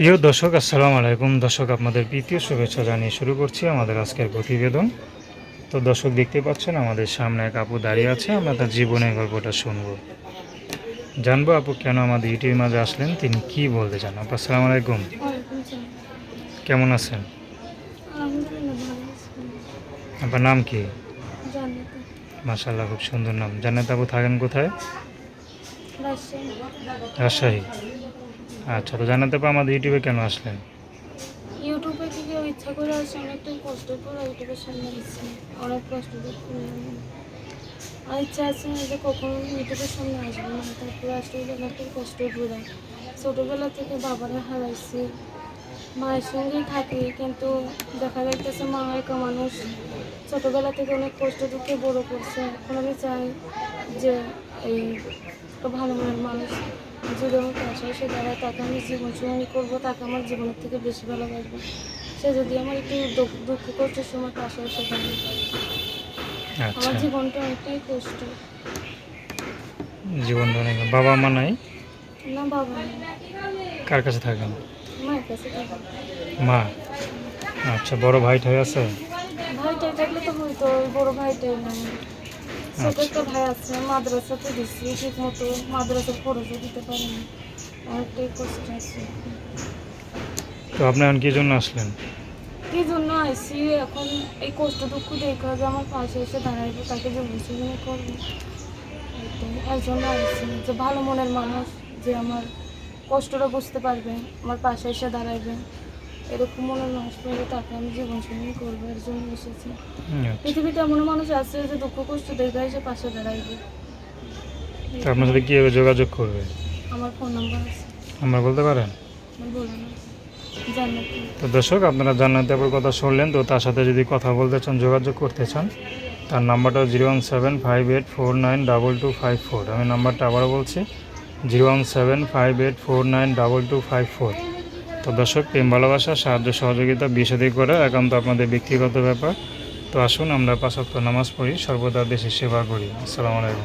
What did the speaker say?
প্রিয় দর্শক আসসালামু আলাইকুম। দর্শক আপনাদের প্রীতীয় শুভেচ্ছা জানিয়ে শুরু করছি আমাদের আজকের প্রতিবেদন। তো দর্শক দেখতে পাচ্ছেন আমাদের সামনে এক আপু দাঁড়িয়ে আছে। আমরা তার জীবনের গল্পটা শুনব। জানব আপু কেন আমাদের ইউটিউবের মাঝে আসলেন? তিনি কি বলতে চান? আপু আসসালামু আলাইকুম। কেমন আছেন। আপনার নাম কি। মাশাল্লাহ খুব সুন্দর নাম। জান্নাত আপু থাকেন কোথায়? রাজশাহী। আচ্ছা তো জানাতে আপু আমাদের ইউটিউবে কেন আসলেন? ইউটিউবে কি থেকে ইচ্ছা করে আসে অনেকটা কষ্ট করে ইউটিউবের সামনে দিচ্ছি। অনেক কষ্ট করে আর ইচ্ছা আছে যে কখনো ইউটিউবের সামনে আসব না, তারপরে আসলে অনেকটা কষ্ট করে। ছোটোবেলা থেকে বাবারা হারাইছি, মায়ের সঙ্গেই থাকি, কিন্তু দেখা যাইতেছে মা একা মানুষ। ছোটোবেলা থেকে অনেক কষ্ট দুঃখে বড়ো করছে, এখন আমি চাই যে এই ভালো মনের মানুষ যদি আমার পাশে এসে দাঁড়ায় তাকে আমি জীবন সঙ্গী করব তাকে আমার জীবনের থেকে বেশি ভালোবাসবো। সে যদি আমার একটু দুঃখ কষ্টের সময় পাশে এসে দাঁড়ায় আচ্ছা আমার জীবনটা অনেকটাই কষ্ট। জীবন অনেক বাবা মা নাই? না বাবা কার কাছে থাকেন? মায়ের কাছে মা? আচ্ছা বড় ভাই ঠাই আছে? ভাইটাই থাকলে তো ওই বড় ভাইটাই নাই। ছোট আচ্ছা। একটা ভাই আছে মাদ্রাসাতে দিচ্ছি ঠিক মতো মাদ্রাসার খরচও দিতে পারিনি। অনেকটাই কষ্ট আছে। তো আপনি এখন কি জন্য আসলেন? কি জন্য এখন এই কষ্ট দুঃখ দেখা যে আমার পাশে এসে দাঁড়াইবো তাকে যে বুঝে নিয়ে করব। এর জন্য যে ভালো মনের মানুষ যে আমার কষ্টটা বুঝতে পারবে আমার পাশে এসে দাঁড়াইবে। এরকম মনের মানুষ পেলে তাকে আমি করব এর জন্য এসেছি। আচ্ছা। পৃথিবীতে এমন মানুষ আছে যে দুঃখ কষ্ট দেখা এসে পাশে দাঁড়াইবে। আপনার সাথে কীভাবে যোগাযোগ করবে? আমার ফোন নাম্বার আছে। আমরা বলতে পারেন? তো দর্শক আপনারা জান্নাতে আপুর কথা শুনলেন তো তার সাথে যদি কথা বলতে চান যোগাযোগ করতে চান তার নাম্বারটা zero one seven five eight four nine double two five four. আমি নাম্বারটা আবারও বলছি zero one seven five eight four nine double two five four. তো দর্শক, প্রেম, ভালোবাসা, সাহায্য, সহযোগিতা বিষাদি করে একান্ত আপনাদের ব্যক্তিগত ব্যাপার। তো আসুন, আমরা পাঁচক্ত নামাজ পড়ি, সর্বদা দেশের সেবা করি। আসসালামু আলাইকুম।